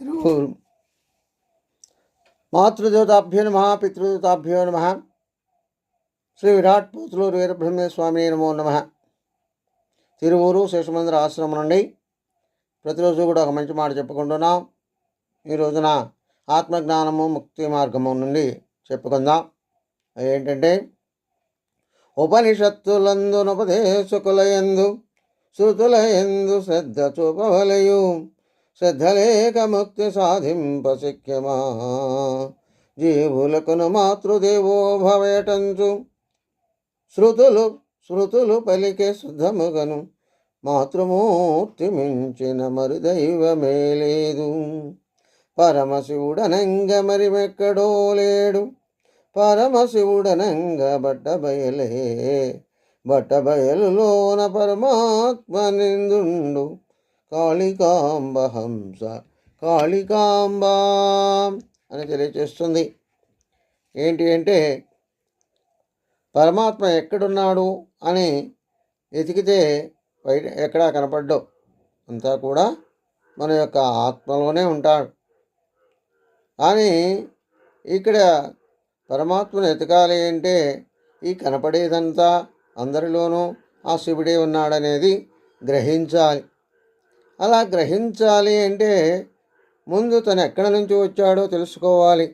తిరువూరు మాతృదేవతాభ్యో నమ పితృదేవతాభ్యో నమ శ్రీ విరాట్ పోతులూరు వీరబ్రహ్మేశ్వర స్వామి నమో నమ తిరువూరు శేషమందిర ఆశ్రమం నుండి ప్రతిరోజు కూడా ఒక మంచి మాట చెప్పుకుంటున్నాం. ఈ రోజున ఆత్మజ్ఞానము ముక్తి మార్గము నుండి చెప్పుకుందాం. ఏంటంటే ఉపనిషత్తులందునుపదేశకులయందు శృతులయందు శ్రద్ధ చూపవలయు. శ్రద్ధలేక ముక్తి సాధింప శక్యమా జీవులకును మాతృదేవో భవేటంచు. శృతులు శృతులు పలికే శుద్ధముగను. మాతృమూర్తి మించిన మరి దైవమే లేదు. పరమశివుడనంగ మరి మెక్కడో లేడు. పరమశివుడనంగ బట్ట బయలే బట్ట బయలులోన పరమాత్మ నిందుండు. కాళికాంబ హంస కాళికాంబ అని తెలియచేస్తుంది. ఏంటి అంటే పరమాత్మ ఎక్కడున్నాడు అని వెతికితే బయట ఎక్కడా కనపడ్డావు. అంతా కూడా మన యొక్క ఆత్మలోనే ఉంటాడు. కానీ ఇక్కడ పరమాత్మను ఎతకాలి అంటే ఈ కనపడేదంతా అందరిలోనూ ఆ శివుడే ఉన్నాడనేది గ్రహించాలి. అలా గ్రహించాలి అంటే ముందు తను ఎక్కడి నుంచి వచ్చాడో తెలుసుకోవాలి.